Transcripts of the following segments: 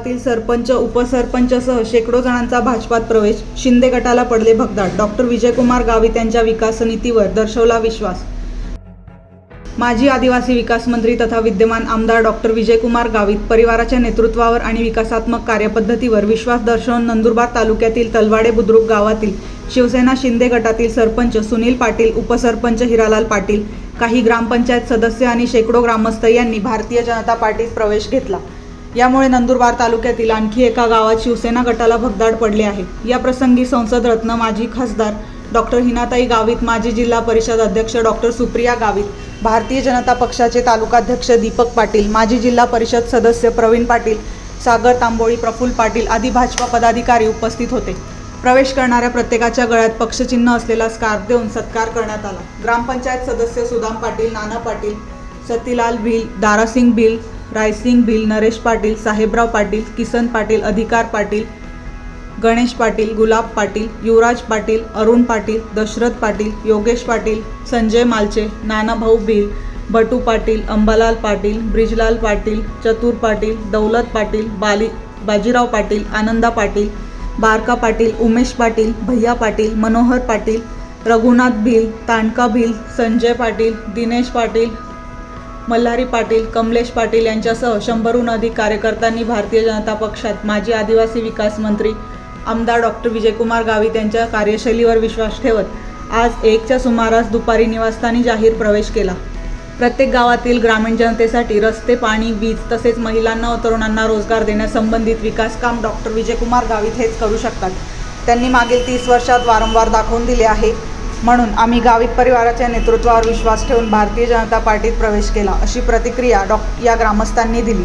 गावातील सरपंच उपसरपंचसह शेकडो जणांचा भाजपात प्रवेश शिंदे गटाला पडले भगदाड. डॉक्टर विजयकुमार गावित यांच्या विकास नीतीवर दर्शवला विश्वास. माजी आदिवासी विकास मंत्री तथा विद्यमान आमदार डॉक्टर विजयकुमार गावित परिवाराच्या नेतृत्वावर आणि विकासात्मक कार्यपद्धतीवर विश्वास दर्शवून नंदुरबार तालुक्यातील तलवाडे बुद्रुक गावातील शिवसेना शिंदे गटातील सरपंच सुनील पाटील उपसरपंच हिरालाल पाटील काही ग्रामपंचायत सदस्य आणि शेकडो ग्रामस्थ यांनी भारतीय जनता पार्टीत प्रवेश घेतला. यामुळे नंदुरबार तालुक्यातील आणखी एका गावात शिवसेना गटाला भगदाड पडले आहे. या प्रसंगी संसद रत्न माजी खासदार डॉक्टर हिनाताई गावित माजी जिल्हा परिषद अध्यक्ष डॉक्टर सुप्रिया गावित भारतीय जनता पक्षाचे तालुकाध्यक्ष दीपक पाटील माजी जिल्हा परिषद सदस्य प्रवीण पाटील सागर तांबोळी प्रफुल्ल पाटील आदी भाजपा पदाधिकारी उपस्थित होते. प्रवेश करणाऱ्या प्रत्येकाच्या गळ्यात पक्षचिन्ह असलेला स्कार्फ देऊन सत्कार करण्यात आला. ग्रामपंचायत सदस्य सुदाम पाटील नाना पाटील सतीलाल भिल दारासिंग भिल रायसिंग भिल नरेश पाटील साहेबराव पाटील किसन पाटील अधिकार पाटील गणेश पाटील गुलाब पाटील युवराज पाटील अरुण पाटील दशरथ पाटील योगेश पाटील संजय मालचे नानाभाऊ भिल बटू पाटील अंबालाल पाटील ब्रिजलाल पाटील चतुर पाटील दौलत पाटील बाली बाजीराव पाटील आनंदा पाटील बारका पाटील उमेश पाटील भैया पाटील मनोहर पाटील रघुनाथ भिल तांडका भिल संजय पाटील दिनेश पाटील मल्हारी पाटील कमलेश पाटील यांच्यासह शंभरहून अधिक कार्यकर्त्यांनी भारतीय जनता पक्षात माजी आदिवासी विकास मंत्री आमदार डॉक्टर विजयकुमार गावित यांच्या कार्यशैलीवर विश्वास ठेवत आज एकच्या सुमारास दुपारी निवासस्थानी जाहीर प्रवेश केला. प्रत्येक गावातील ग्रामीण जनतेसाठी रस्ते पाणी वीज तसेच महिलांना व तरुणांना रोजगार देण्यासंबंधित विकासकाम डॉक्टर विजयकुमार गावित हेच करू शकतात. त्यांनी मागील तीस वर्षात वारंवार दाखवून दिले आहे. म्हणून आम्ही गावित परिवाराच्या नेतृत्वावर विश्वास ठेवून भारतीय जनता पार्टीत प्रवेश केला अशी प्रतिक्रिया डॉ या ग्रामस्थांनी दिली.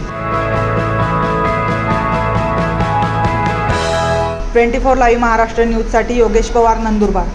ट्वेंटी फोर लाईव्ह महाराष्ट्र न्यूजसाठी योगेश पवार नंदुरबार.